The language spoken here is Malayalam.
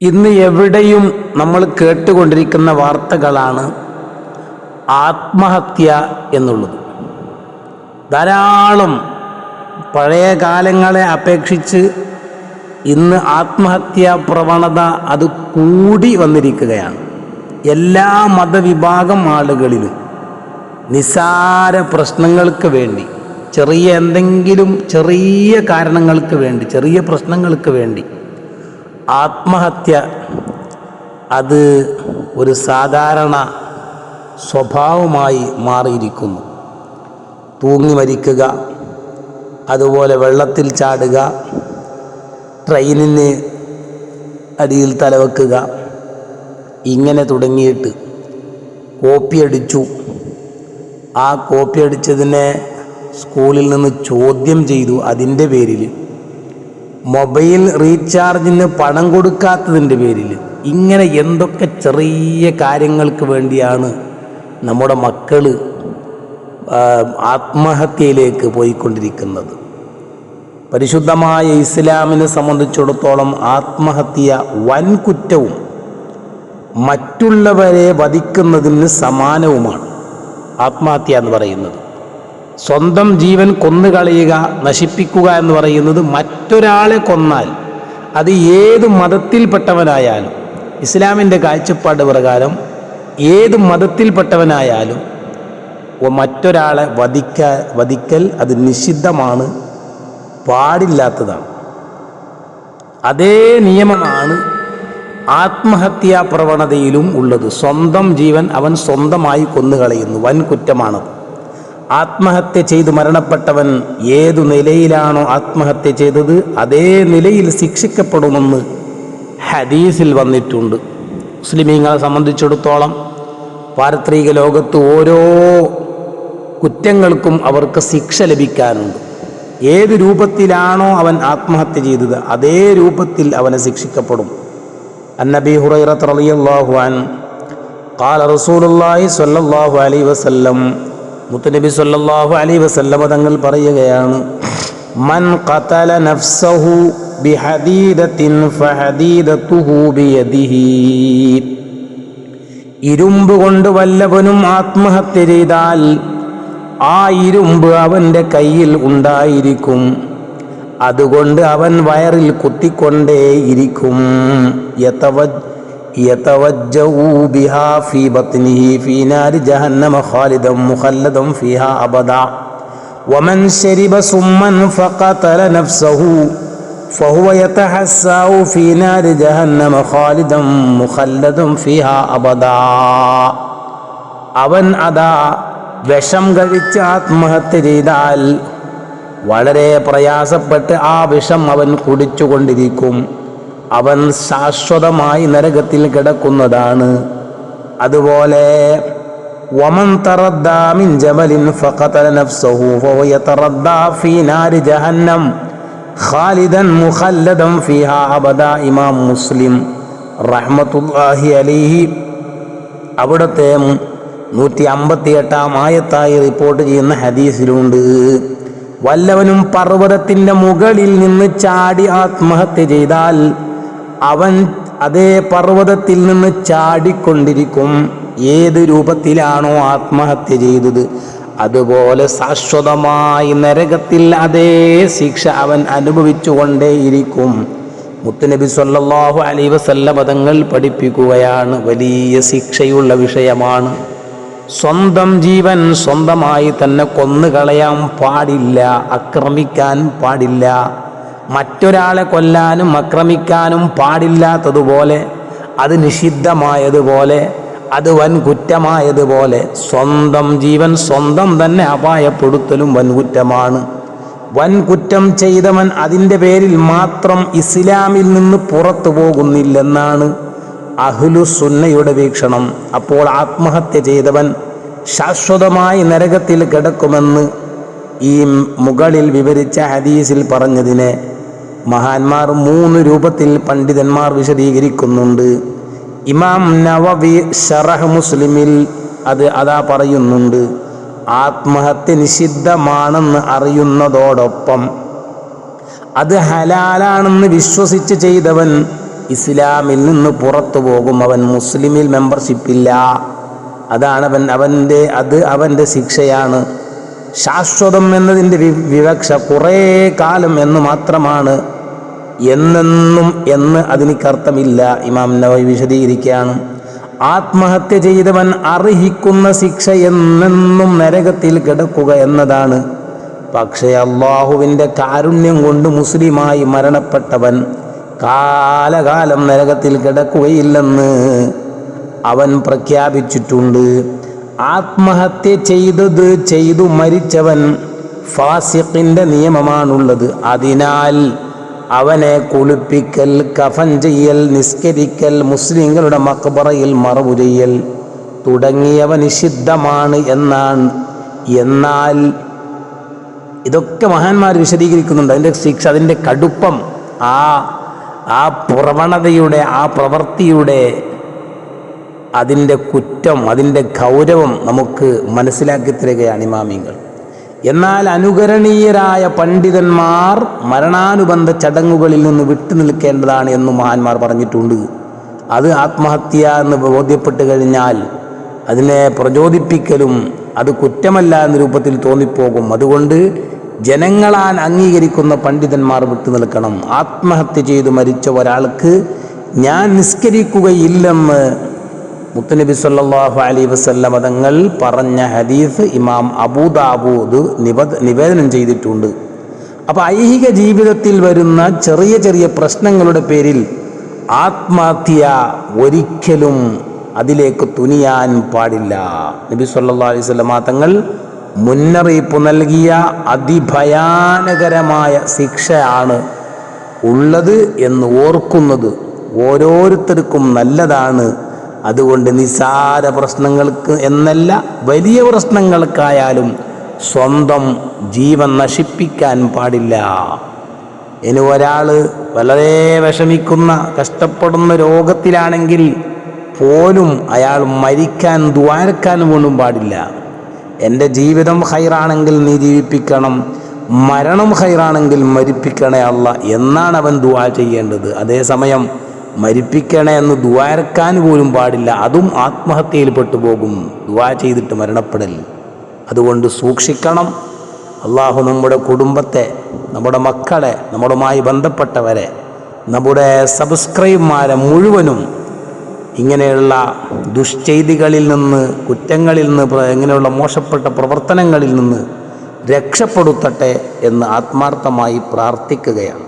ഇന്ന് എവിടെയും നമ്മൾ കേട്ടുകൊണ്ടിരിക്കുന്ന വാർത്തകളാണ് ആത്മഹത്യ എന്നുള്ളത്. ധാരാളം പഴയ കാലങ്ങളെ അപേക്ഷിച്ച് ഇന്ന് ആത്മഹത്യാ പ്രവണത അത് കൂടി വന്നിരിക്കുകയാണ്. എല്ലാ മതവിഭാഗം ആളുകളിലും നിസാര പ്രശ്നങ്ങൾക്ക് വേണ്ടി ചെറിയ എന്തെങ്കിലും ചെറിയ കാരണങ്ങൾക്ക് വേണ്ടി ചെറിയ പ്രശ്നങ്ങൾക്ക് വേണ്ടി ആത്മഹത്യ അത് ഒരു സാധാരണ സ്വഭാവമായി മാറിയിരിക്കുന്നു. തൂങ്ങി മരിക്കുക അതുപോലെ വെള്ളത്തിൽ ചാടുക ട്രെയിനിന് അടിയിൽ തലവെക്കുക ഇങ്ങനെ തുടങ്ങിയിട്ട് കോപ്പി അടിച്ചു. ആ കോപ്പി അടിച്ചതിനെ സ്കൂളിൽ നിന്ന് ചോദ്യം ചെയ്തു അതിന്റെ പേരിൽ. മൊബൈൽ റീചാർജിന് പണം കൊടുക്കാത്തതിന്റെ പേരിൽ ഇങ്ങനെ എന്തൊക്കെ ചെറിയ കാര്യങ്ങൾക്ക് വേണ്ടിയാണ് നമ്മുടെ മക്കൾ ആത്മഹത്യയിലേക്ക് പോയിക്കൊണ്ടിരിക്കുന്നത്. പരിശുദ്ധമായ ഇസ്ലാമിനെ സംബന്ധിച്ചിടത്തോളം ആത്മഹത്യ വൻകുറ്റവും മറ്റുള്ളവരെ വധിക്കുന്നതിന് സമാനവുമാണ് ആത്മഹത്യ എന്ന് പറയുന്നത്. സ്വന്തം ജീവൻ കൊന്നുകളയുക നശിപ്പിക്കുക എന്ന് പറയുന്നത് മറ്റൊരാളെ കൊന്നാൽ അത് ഏത് മതത്തിൽപ്പെട്ടവനായാലും ഇസ്ലാമിന്റെ കാഴ്ചപ്പാട് പ്രകാരം ഏത് മതത്തിൽപ്പെട്ടവനായാലും മറ്റൊരാളെ വധിക്ക വധിക്കൽ അത് നിഷിദ്ധമാണ് പാടില്ലാത്തതാണ്. അതേ നിയമമാണ് ആത്മഹത്യാ പ്രവണതയിലും ഉള്ളത്. സ്വന്തം ജീവൻ അവൻ സ്വന്തമായി കൊന്നുകളയുന്നു വൻ കുറ്റമാണത് ആത്മഹത്യ ചെയ്ത് മരണപ്പെട്ടവൻ ഏതു നിലയിലാണോ ആത്മഹത്യ ചെയ്തത് അതേ നിലയിൽ ശിക്ഷിക്കപ്പെടുമെന്ന് ഹദീസിൽ വന്നിട്ടുണ്ട് മുസ്ലിമീങ്ങളെ സംബന്ധിച്ചിടത്തോളം പാരത്രിക ലോകത്ത് ഓരോ കുറ്റങ്ങൾക്കും അവർക്ക് ശിക്ഷ ലഭിക്കാനുണ്ട് ഏത് രൂപത്തിലാണോ അവൻ ആത്മഹത്യ ചെയ്തത് അതേ രൂപത്തിൽ അവനെ ശിക്ഷിക്കപ്പെടും അന്നബി ഹുറൈറത്ത് റളിയല്ലാഹു അൻ قال رسول الله صلى الله عليه وسلم മുത്തനബി സല്ലല്ലാഹു അലൈഹി വസല്ലമ തങ്ങൾ പറയുകയാണ് മൻ ഖതല നഫ്സഹു ഇരുമ്പ് കൊണ്ട് വല്ലവനും ആത്മഹത്യ ചെയ്താൽ ആ ഇരുമ്പ് അവന്റെ കയ്യിൽ ഉണ്ടായിരിക്കും. അതുകൊണ്ട് അവൻ വയറിൽ കുത്തിക്കൊണ്ടേയിരിക്കും. യതവ- യതവജ്ജഉ ബിഹാ ഫീ ബത്നിഹി ഫീ നാരി ജഹന്നമ ഖാലിദൻ മുഖല്ലദൻ ഫീഹാ അബദാ ومن شرب سما فقتل نفسه فهو يتحسا في نار جهنم خالدا مخلدا فيها أبدا അവൻ അതാ വിഷം കഴിച്ച് ആത്മഹത്യ ചെയ്താൽ വളരെ പ്രയാസപ്പെട്ട് ആ വിഷം അവൻ കുടിച്ചുകൊണ്ടിരിക്കും അവൻ ശാശ്വതമായി നരകത്തിൽ കിടക്കുന്നതാണ്. അതുപോലെ വമൻ നഫ്സഹു ഫീ നാരി ജഹന്നം ഖാലിദൻ മുഖല്ലദൻ ഫീഹാ ഇമാം മുസ്ലിം അലൈഹി. നൂറ്റി അമ്പത്തി എട്ടാം ആയത്തായി റിപ്പോർട്ട് ചെയ്യുന്ന ഹദീസിലുണ്ട് വല്ലവനും പർവതത്തിന്റെ മുകളിൽ നിന്ന് ചാടി ആത്മഹത്യ ചെയ്താൽ അവൻ അതേ പർവതത്തിൽ നിന്ന് ചാടിക്കൊണ്ടിരിക്കും. ഏത് രൂപത്തിലാണോ ആത്മഹത്യ ചെയ്തത്. അതുപോലെ ശാശ്വതമായി നരകത്തിൽ അതേ ശിക്ഷ അവൻ അനുഭവിച്ചുകൊണ്ടേയിരിക്കും. മുത്തുനബി സല്ലാഹു അലൈഹി വസല്ല പദങ്ങൾ പഠിപ്പിക്കുകയാണ്. വലിയ ശിക്ഷയുള്ള വിഷയമാണ്. സ്വന്തം ജീവൻ സ്വന്തമായി തന്നെ കൊന്നുകളയാൻ പാടില്ല ആക്രമിക്കാൻ പാടില്ല. മറ്റൊരാളെ കൊല്ലാനും ആക്രമിക്കാനും പാടില്ലാത്തതുപോലെ അത് നിഷിദ്ധമായതുപോലെ അത് വൻ കുറ്റമായതുപോലെ സ്വന്തം ജീവൻ സ്വന്തം തന്നെ അപായപ്പെടുത്തലും വൻ കുറ്റമാണ്. വൻ കുറ്റം ചെയ്തവൻ അതിന്റെ പേരിൽ മാത്രം ഇസ്ലാമിൽ നിന്ന് പുറത്തു പോകുന്നില്ലെന്നാണ് അഹ്ലു സുന്നയുടെ വീക്ഷണം. അപ്പോൾ ആത്മഹത്യ ചെയ്തവൻ ശാശ്വതമായി നരകത്തിൽ കിടക്കുമെന്ന് ഈ മുകളിൽ വിവരിച്ച ഹദീസിൽ പറഞ്ഞതിനെ മഹാന്മാർ മൂന്ന് രൂപത്തിൽ പണ്ഡിതന്മാർ വിശദീകരിക്കുന്നുണ്ട്. ഇമാം നവവി ഷറഹ് മുസ്ലിമിൽ അത് അതാ പറയുന്നുണ്ട്. ആത്മഹത്യ നിഷിദ്ധമാണെന്ന് അറിയുന്നതോടൊപ്പം അത് ഹലാലാണെന്ന് വിശ്വസിച്ച് ചെയ്തവൻ ഇസ്ലാമിൽ നിന്ന് പുറത്തു പോകും. അവൻ മുസ്ലിമിൽ മെമ്പർഷിപ്പില്ല. അതാണ് അവൻ അവന്റെ അത് അവന്റെ ശിക്ഷയാണ്. ശാശ്വതം എന്നതിന്റെ വിവക്ഷ കുറേ കാലം എന്ന് മാത്രമാണ് എന്നെന്നും എന്ന് അതിനിക്കർത്ഥമില്ല. ഇമാം നവൈ വിശദീകരിക്കുകയാണ്. ആത്മഹത്യ ചെയ്തവൻ അർഹിക്കുന്ന ശിക്ഷ എന്നെന്നും നരകത്തിൽ കിടക്കുക എന്നതാണ്. പക്ഷേ അള്ളാഹുവിന്റെ കാരുണ്യം കൊണ്ട് മുസ്ലിമായി മരണപ്പെട്ടവൻ കാലകാലം നരകത്തിൽ കിടക്കുകയില്ലെന്ന് അവൻ പ്രഖ്യാപിച്ചിട്ടുണ്ട്. ആത്മഹത്യ ചെയ്തത് ചെയ്തു മരിച്ചവൻ ഫാസിഖിന്റെ നിയമമാണുള്ളത്. അതിനാൽ അവനെ കുളിപ്പിക്കൽ കഫൻ ചെയ്യൽ നിസ്കരിക്കൽ മുസ്ലിങ്ങളുടെ മക്ബറയിൽ മറവു ചെയ്യൽ തുടങ്ങിയവ നിഷിദ്ധമാണ് എന്നാണ്. എന്നാൽ ഇതൊക്കെ മഹാന്മാർ വിശദീകരിക്കുന്നുണ്ട്. അതിന്റെ ശിക്ഷ അതിന്റെ കടുപ്പം ആ ആ പ്രവണതയുടെ ആ പ്രവൃത്തിയുടെ അതിന്റെ കുറ്റം അതിന്റെ ഗൗരവം നമുക്ക് മനസ്സിലാക്കി തരികയാണ് ഇമാമിങ്ങൾ. എന്നാൽ അനുകരണീയരായ പണ്ഡിതന്മാർ മരണാനുബന്ധ ചടങ്ങുകളിൽ നിന്ന് വിട്ടു നിൽക്കേണ്ടതാണ് എന്ന് മഹാന്മാർ പറഞ്ഞിട്ടുണ്ട്. അത് ആത്മഹത്യ എന്ന് ബോധ്യപ്പെട്ട് കഴിഞ്ഞാൽ അതിനെ പ്രചോദിപ്പിക്കലും അത് കുറ്റമല്ല എന്ന രൂപത്തിൽ തോന്നിപ്പോകും. അതുകൊണ്ട് ജനങ്ങളാൽ അംഗീകരിക്കുന്ന പണ്ഡിതന്മാർ വിട്ടു നിൽക്കണം. ആത്മഹത്യ ചെയ്തു മരിച്ച ഒരാൾക്ക് ഞാൻ നിസ്കരിക്കുകയില്ലെന്ന് മുത്തനബി സല്ലാഹു അലൈഹി വസല്ലം തങ്ങൾ പറഞ്ഞ ഹദീസ് ഇമാം അബൂദാബൂദ് നിവേദനം ചെയ്തിട്ടുണ്ട്. അപ്പോൾ ഐഹിക ജീവിതത്തിൽ വരുന്ന ചെറിയ ചെറിയ പ്രശ്നങ്ങളുടെ പേരിൽ ആത്മഹത്യ ഒരിക്കലും അതിലേക്ക് തുനിയാൻ പാടില്ല. നബി സല്ലാ അലൈഹി വസല്ലം തങ്ങൾ മുന്നറിയിപ്പ് നൽകിയ അതിഭയാനകരമായ ശിക്ഷയാണ് ഉള്ളത് എന്ന് ഓർക്കുന്നത് ഓരോരുത്തർക്കും നല്ലതാണ് അതുകൊണ്ട് നിസാര പ്രശ്നങ്ങൾക്ക് എന്നല്ല വലിയ പ്രശ്നങ്ങൾക്കായാലും സ്വന്തം ജീവൻ നശിപ്പിക്കാൻ പാടില്ല. ഇനി ഒരാൾ വളരെ വിഷമിക്കുന്ന കഷ്ടപ്പെടുന്ന രോഗത്തിലാണെങ്കിൽ പോലും അയാൾ മരിക്കാൻ ദ്വാരക്കാൻ പോലും പാടില്ല. എന്റെ ജീവിതം ഹൈറാണെങ്കിൽ നീ ജീവിപ്പിക്കണം മരണം ഹൈറാണെങ്കിൽ മരിപ്പിക്കണേ അല്ല എന്നാണ് അവൻ ദുവാ ചെയ്യേണ്ടത്. അതേസമയം മരിപ്പിക്കണേ എന്ന് ദ്വാരക്കാൻ പോലും പാടില്ല. അതും ആത്മഹത്യയിൽ പെട്ടുപോകും ദുവാ ചെയ്തിട്ട് മരണപ്പെടൽ. അതുകൊണ്ട് സൂക്ഷിക്കണം. അള്ളാഹു നമ്മുടെ കുടുംബത്തെ നമ്മുടെ മക്കളെ നമ്മളുമായി ബന്ധപ്പെട്ടവരെ നമ്മുടെ സബ്സ്ക്രൈബർമാരെ മുഴുവനും ഇങ്ങനെയുള്ള ദുഷ്ചെയ്തികളിൽ നിന്ന് കുറ്റങ്ങളിൽ നിന്ന് ഇങ്ങനെയുള്ള മോശപ്പെട്ട പ്രവർത്തനങ്ങളിൽ നിന്ന് രക്ഷപ്പെടുത്തട്ടെ എന്ന് ആത്മാർത്ഥമായി പ്രാർത്ഥിക്കുകയാണ്.